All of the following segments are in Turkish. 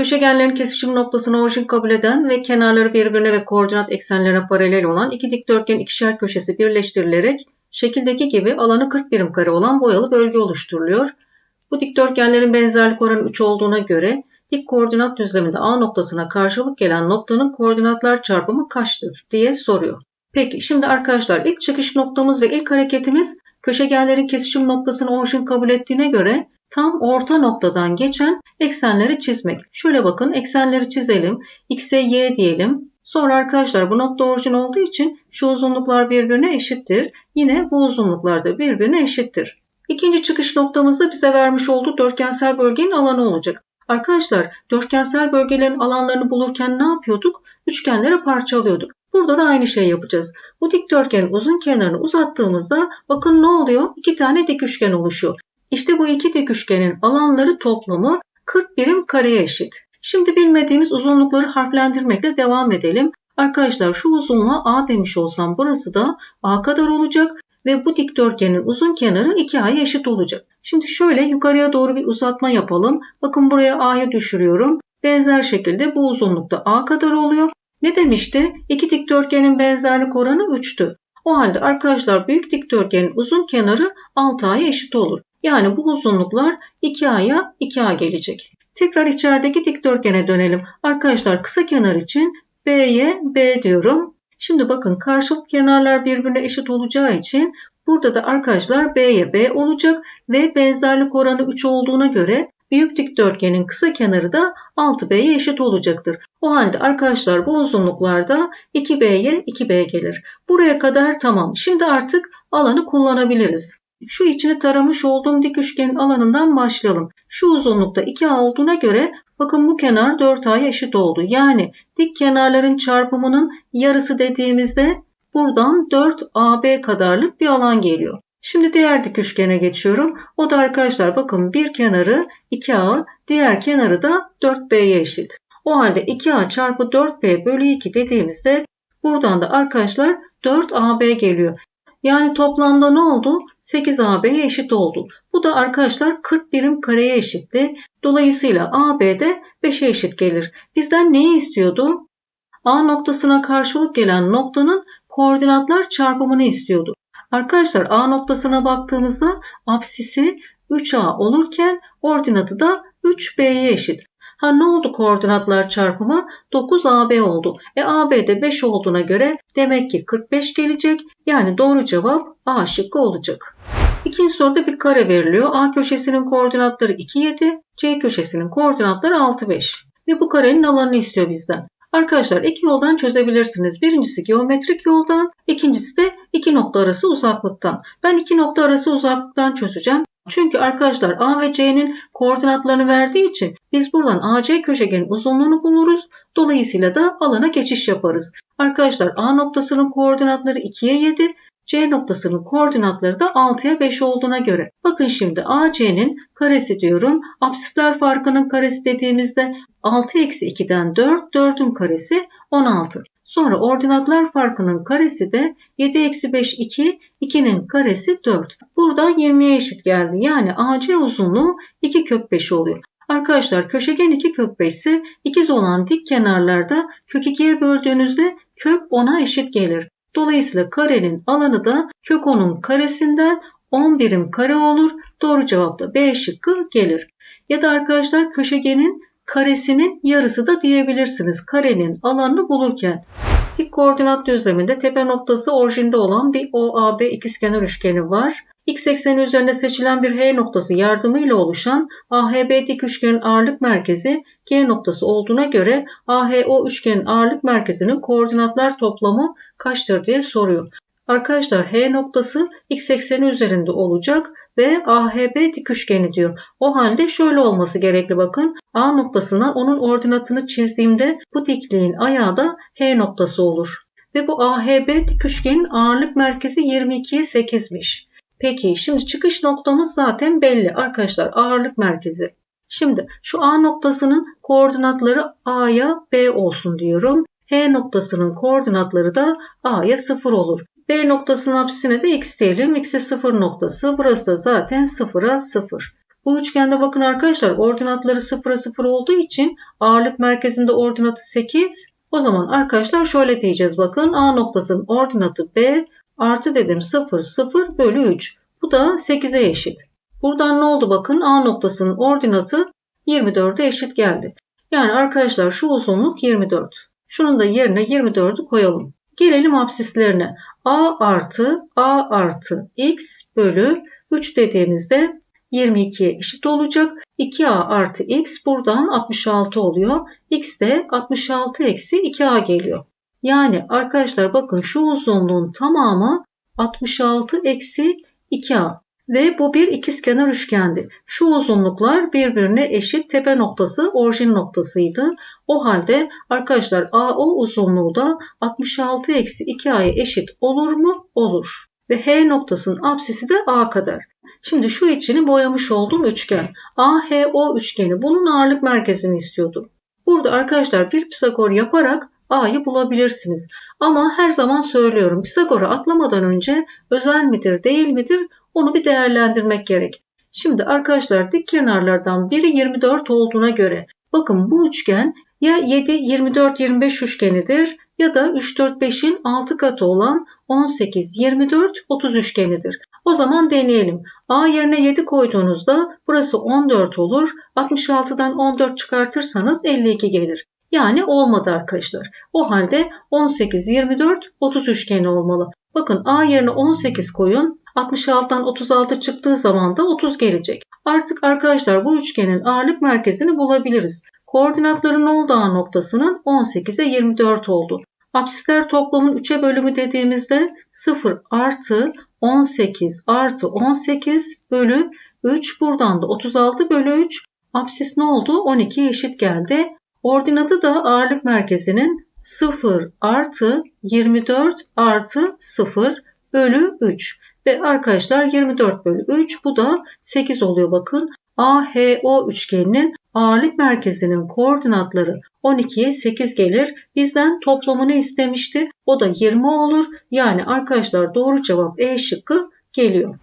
Köşegenlerin kesişim noktasını orijin kabul eden ve kenarları birbirine ve koordinat eksenlerine paralel olan iki dikdörtgen ikişer köşesi birleştirilerek şekildeki gibi alanı 40 birim kare olan boyalı bölge oluşturuluyor. Bu dikdörtgenlerin benzerlik oranı 3 olduğuna göre dik koordinat düzleminde A noktasına karşılık gelen noktanın koordinatlar çarpımı kaçtır diye soruyor. Peki şimdi arkadaşlar ilk çıkış noktamız ve ilk hareketimiz köşegenlerin kesişim noktasını orijin kabul ettiğine göre tam orta noktadan geçen eksenleri çizmek. Şöyle bakın eksenleri çizelim. X'e Y diyelim. Sonra arkadaşlar bu nokta orijin olduğu için şu uzunluklar birbirine eşittir. Yine bu uzunluklar da birbirine eşittir. İkinci çıkış noktamızda bize vermiş olduğu dörtgensel bölgenin alanı olacak. Arkadaşlar dörtgensel bölgelerin alanlarını bulurken ne yapıyorduk? Üçgenlere parçalıyorduk. Burada da aynı şey yapacağız. Bu dikdörtgenin uzun kenarını uzattığımızda bakın ne oluyor? İki tane dik üçgen oluşuyor. İşte bu iki dik üçgenin alanları toplamı 40 birim kareye eşit. Şimdi bilmediğimiz uzunlukları harflendirmekle devam edelim. Arkadaşlar şu uzunluğa A demiş olsam burası da A kadar olacak ve bu dikdörtgenin uzun kenarı 2A'ya eşit olacak. Şimdi şöyle yukarıya doğru bir uzatma yapalım. Bakın buraya A'ya düşürüyorum. Benzer şekilde bu uzunlukta A kadar oluyor. Ne demişti? İki dikdörtgenin benzerlik oranı 3'tü. O halde arkadaşlar büyük dikdörtgenin uzun kenarı 6A'ya eşit olur. Yani bu uzunluklar 2A'ya 2A gelecek. Tekrar içerideki dikdörtgene dönelim. Arkadaşlar kısa kenar için B'ye B diyorum. Şimdi bakın karşılık kenarlar birbirine eşit olacağı için burada da arkadaşlar B'ye B olacak ve benzerlik oranı 3 olduğuna göre büyük dikdörtgenin kısa kenarı da 6B'ye eşit olacaktır. O halde arkadaşlar bu uzunluklarda 2B'ye 2B gelir. Buraya kadar tamam. Şimdi artık alanı kullanabiliriz. Şu içini taramış olduğum dik üçgenin alanından başlayalım. Şu uzunlukta 2A olduğuna göre bakın bu kenar 4A'ya eşit oldu. Yani dik kenarların çarpımının yarısı dediğimizde buradan 4AB kadarlık bir alan geliyor. Şimdi diğer dik üçgene geçiyorum. O da arkadaşlar bakın bir kenarı 2A, diğer kenarı da 4B'ye eşit. O halde 2A çarpı 4B bölü 2 dediğimizde buradan da arkadaşlar 4AB geliyor. Yani toplamda ne oldu? 8AB'ye eşit oldu. Bu da arkadaşlar 40 birim kareye eşitti. Dolayısıyla AB de 5'e eşit gelir. Bizden neyi istiyordu? A noktasına karşılık gelen noktanın koordinatlar çarpımını istiyordu. Arkadaşlar A noktasına baktığımızda apsisi 3A olurken ordinatı da 3B'ye eşit. Ha ne oldu koordinatlar çarpımı? 9AB oldu. E AB de 5 olduğuna göre demek ki 45 gelecek. Yani doğru cevap A şıkkı olacak. İkinci soruda bir kare veriliyor. A köşesinin koordinatları 2, 7, C köşesinin koordinatları 6, 5. Ve bu karenin alanını istiyor bizden. Arkadaşlar iki yoldan çözebilirsiniz. Birincisi geometrik yoldan, ikincisi de iki nokta arası uzaklıktan. Ben iki nokta arası uzaklıktan çözeceğim. Çünkü arkadaşlar A ve C'nin koordinatlarını verdiği için biz buradan AC köşegenin uzunluğunu buluruz. Dolayısıyla da alana geçiş yaparız. Arkadaşlar A noktasının koordinatları 2'ye 7, C noktasının koordinatları da 6'ya 5 olduğuna göre. Bakın şimdi AC'nin karesi diyorum. Absisler farkının karesi dediğimizde 6 eksi 2'den 4, 4'ün karesi 16. Sonra ordinatlar farkının karesi de 7 eksi 5 2, 2'nin karesi 4. Buradan 20'ye eşit geldi. Yani AC uzunluğu 2 kök 5 oluyor. Arkadaşlar köşegen 2 kök 5 ise ikiz olan dik kenarlarda kök 2'ye böldüğünüzde kök 10'a eşit gelir. Dolayısıyla karenin alanı da kök 10'un karesinden 10 birim kare olur. Doğru cevap da B şıkkı gelir. Ya da arkadaşlar köşegenin karesinin yarısı da diyebilirsiniz karenin alanını bulurken. Dik koordinat düzleminde tepe noktası orijinde olan bir OAB ikizkenar üçgeni var. X ekseni üzerinde seçilen bir H noktası yardımıyla oluşan AHB dik üçgenin ağırlık merkezi G noktası olduğuna göre AHO üçgenin ağırlık merkezinin koordinatlar toplamı kaçtır diye soruyor. Arkadaşlar H noktası x ekseni üzerinde olacak ve AHB dik üçgeni diyor. O halde şöyle olması gerekli bakın. A noktasına onun ordinatını çizdiğimde bu dikliğin ayağı da H noktası olur. Ve bu AHB dik üçgenin ağırlık merkezi 22'ye 8'miş. Peki şimdi çıkış noktamız zaten belli arkadaşlar ağırlık merkezi. Şimdi şu A noktasının koordinatları A'ya B olsun diyorum. H noktasının koordinatları da A'ya 0 olur. B noktasının apsisine de x diyelim. X'e 0 noktası. Burası da zaten 0'a 0. Bu üçgende bakın arkadaşlar ordinatları 0'a 0 olduğu için ağırlık merkezinde ordinatı 8. O zaman arkadaşlar şöyle diyeceğiz bakın A noktasının ordinatı B artı dedim 0 0 bölü 3. Bu da 8'e eşit. Buradan ne oldu bakın A noktasının ordinatı 24'e eşit geldi. Yani arkadaşlar şu uzunluk 24. Şunun da yerine 24'ü koyalım. Gelelim absislerine. A artı A artı X bölü 3 dediğimizde 22'ye eşit olacak. 2A artı X buradan 66 oluyor. X de 66 eksi 2A geliyor. Yani arkadaşlar bakın şu uzunluğun tamamı 66 eksi 2A. Ve bu bir ikizkenar üçgendi. Şu uzunluklar birbirine eşit tepe noktası orijin noktasıydı. O halde arkadaşlar AO uzunluğu da 66 eksi 2A'ya eşit olur mu? Olur. Ve H noktasının apsisi de A kadar. Şimdi şu içini boyamış olduğum üçgen. AHO üçgeni bunun ağırlık merkezini istiyordum. Burada arkadaşlar bir Pisagor yaparak A'yı bulabilirsiniz. Ama her zaman söylüyorum Pisagor'a atlamadan önce özel midir değil midir onu bir değerlendirmek gerek. Şimdi arkadaşlar dik kenarlardan biri 24 olduğuna göre bakın bu üçgen ya 7 24 25 üçgenidir ya da 3 4 5'in 6 katı olan 18 24 30 üçgenidir. O zaman deneyelim. A yerine 7 koyduğunuzda burası 14 olur. 66'dan 14 çıkartırsanız 52 gelir. Yani olmadı arkadaşlar. O halde 18 24 30 üçgeni olmalı. Bakın A yerine 18 koyun. 66'dan 36 çıktığı zaman da 30 gelecek. Artık arkadaşlar bu üçgenin ağırlık merkezini bulabiliriz. Koordinatların olduğu noktasının 18'e 24 oldu. Apsisler toplamın 3'e bölümü dediğimizde 0 artı 18 artı 18 bölü 3 buradan da 36 bölü 3 apsis ne oldu? 12 eşit geldi. Ordinatı da ağırlık merkezinin 0 artı 24 artı 0 bölü 3. Ve arkadaşlar 24 bölü 3 bu da 8 oluyor bakın. AHO üçgeninin ağırlık merkezinin koordinatları 12'ye 8 gelir. Bizden toplamını istemişti. O da 20 olur. Yani arkadaşlar doğru cevap E şıkkı geliyor.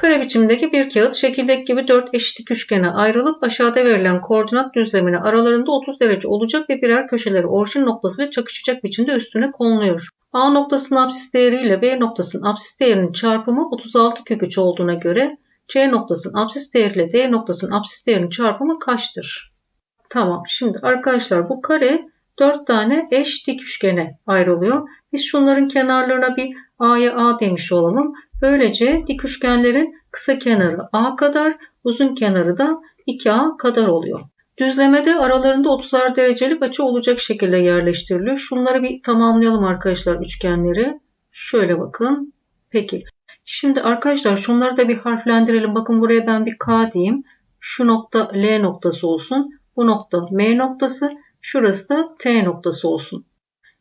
Kare biçimdeki bir kağıt şekildeki gibi 4 eşitlik üçgene ayrılıp aşağıda verilen koordinat düzlemine aralarında 30 derece olacak ve birer köşeleri orijin noktasıyla çakışacak biçimde üstüne konuluyor. A noktasının apsis değeri ile B noktasının apsis değerinin çarpımı 36 kök 3 olduğuna göre C noktasının apsis değeri ile D noktasının apsis değerinin çarpımı kaçtır? Tamam. Şimdi arkadaşlar bu kare 4 tane eş dik üçgene ayrılıyor. Biz şunların kenarlarına bir A'ya A demiş olalım. Böylece dik üçgenlerin kısa kenarı A kadar, uzun kenarı da 2A kadar oluyor. Düzlemede aralarında 30'ar derecelik açı olacak şekilde yerleştiriliyor. Şunları bir tamamlayalım arkadaşlar üçgenleri. Şöyle bakın. Peki. Şimdi arkadaşlar şunları da bir harflendirelim. Bakın buraya ben bir K diyeyim. Şu nokta L noktası olsun. Bu nokta M noktası. Şurası da T noktası olsun.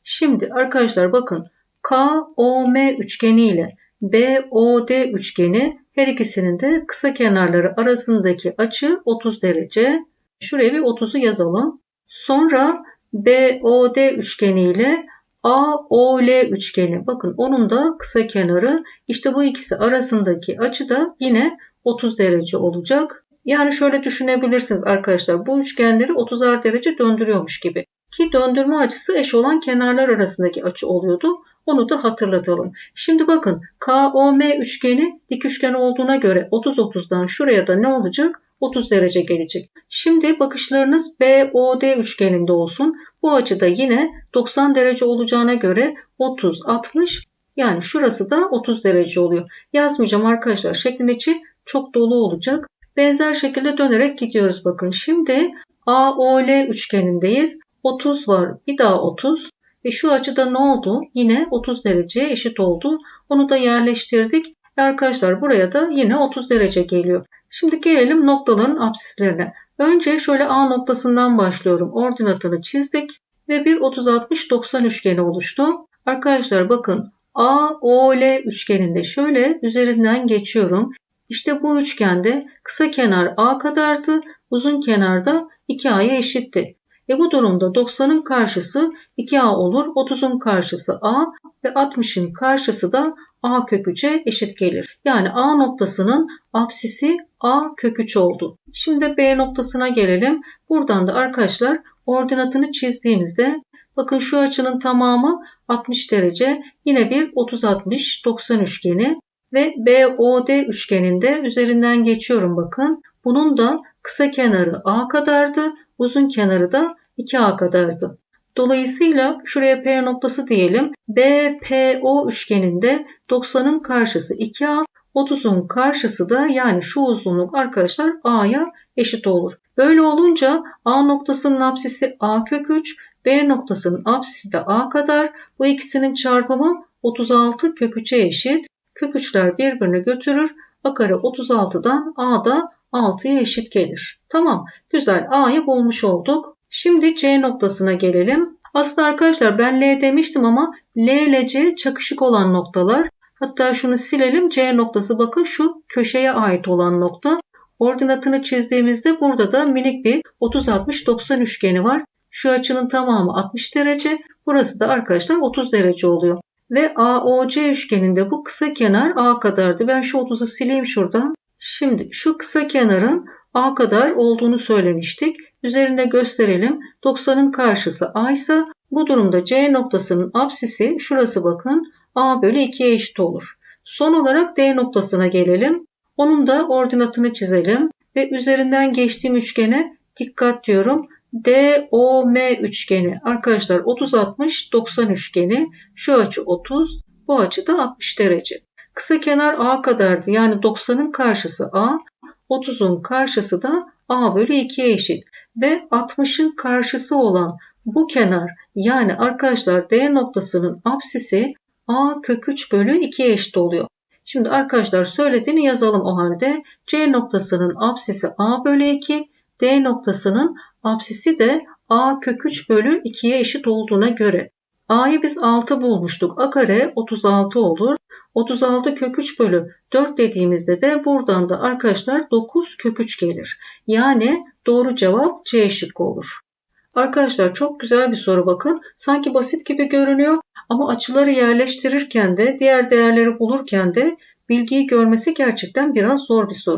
Şimdi arkadaşlar bakın KOM üçgeni ile BOD üçgeni her ikisinin de kısa kenarları arasındaki açı 30 derece. Şuraya bir 30'u yazalım. Sonra BOD üçgeni ile AOL üçgeni. Bakın onun da kısa kenarı. İşte bu ikisi arasındaki açı da yine 30 derece olacak. Yani şöyle düşünebilirsiniz arkadaşlar. Bu üçgenleri 30'ar derece döndürüyormuş gibi. Ki döndürme açısı eş olan kenarlar arasındaki açı oluyordu. Onu da hatırlatalım. Şimdi bakın KOM üçgeni dik üçgen olduğuna göre 30-30'dan şuraya da ne olacak? 30 derece gelecek. Şimdi bakışlarınız BOD üçgeninde olsun. Bu açıda yine 90 derece olacağına göre 30, 60 yani şurası da 30 derece oluyor. Yazmayacağım arkadaşlar. Şeklin içi çok dolu olacak. Benzer şekilde dönerek gidiyoruz bakın. Şimdi AOL üçgenindeyiz. 30 var. Bir daha 30. Ve şu açıda ne oldu? Yine 30 dereceye eşit oldu. Onu da yerleştirdik. Arkadaşlar buraya da yine 30 derece geliyor. Şimdi gelelim noktaların apsislerine. Önce şöyle A noktasından başlıyorum. Ordinatını çizdik ve bir 30-60-90 üçgeni oluştu. Arkadaşlar bakın AOL üçgeninde şöyle üzerinden geçiyorum. İşte bu üçgende kısa kenar A kadardı, uzun kenar da 2A'ya eşitti. E bu durumda 90'ın karşısı 2a olur, 30'un karşısı a ve 60'ın karşısı da a kök 3'e eşit gelir. Yani a noktasının apsisi a kök 3 oldu. Şimdi b noktasına gelelim. Buradan da arkadaşlar ordinatını çizdiğimizde bakın şu açının tamamı 60 derece. Yine bir 30-60-90 üçgeni ve BOD üçgeninde üzerinden geçiyorum bakın. Bunun da kısa kenarı A kadardı, uzun kenarı da 2A kadardı. Dolayısıyla şuraya P noktası diyelim. BPO üçgeninde 90'ın karşısı 2A, 30'un karşısı da yani şu uzunluk arkadaşlar A'ya eşit olur. Böyle olunca A noktasının apsisi A kök 3, B noktasının apsisi de A kadar. Bu ikisinin çarpımı 36 kök 3'e eşit. Kök 3'ler birbirini götürür. A kare 36'dan A da 6'ya eşit gelir. Tamam güzel A'yı bulmuş olduk. Şimdi C noktasına gelelim. Aslında arkadaşlar ben L demiştim ama L ile C çakışık olan noktalar. Hatta şunu silelim. C noktası bakın şu köşeye ait olan nokta. Ordinatını çizdiğimizde burada da minik bir 30-60-90 üçgeni var. Şu açının tamamı 60 derece. Burası da arkadaşlar 30 derece oluyor. Ve AOC üçgeninde bu kısa kenar A kadardı. Ben şu 30'u sileyim şuradan. Şimdi şu kısa kenarın A kadar olduğunu söylemiştik. Üzerinde gösterelim. 90'ın karşısı A ise bu durumda C noktasının apsisi şurası bakın A bölü 2'ye eşit olur. Son olarak D noktasına gelelim. Onun da ordinatını çizelim ve üzerinden geçtiğim üçgene dikkat diyorum. DOM üçgeni arkadaşlar 30-60-90 üçgeni şu açı 30 bu açı da 60 derece. Kısa kenar A kadardı yani 90'ın karşısı A 30'un karşısı da A bölü 2'ye eşit ve 60'ın karşısı olan bu kenar yani arkadaşlar D noktasının apsisi A kök 3 bölü 2'ye eşit oluyor. Şimdi arkadaşlar söylediğini yazalım o halde. C noktasının apsisi A bölü 2, D noktasının apsisi de A kök 3 bölü 2'ye eşit olduğuna göre. A'yı biz 6 bulmuştuk. A kare 36 olur. 36 kök 3 bölü 4 dediğimizde de buradan da arkadaşlar 9 kök 3 gelir. Yani doğru cevap C şıkkı olur. Arkadaşlar çok güzel bir soru bakın. Sanki basit gibi görünüyor ama açıları yerleştirirken de diğer değerleri bulurken de bilgiyi görmesi gerçekten biraz zor bir soru.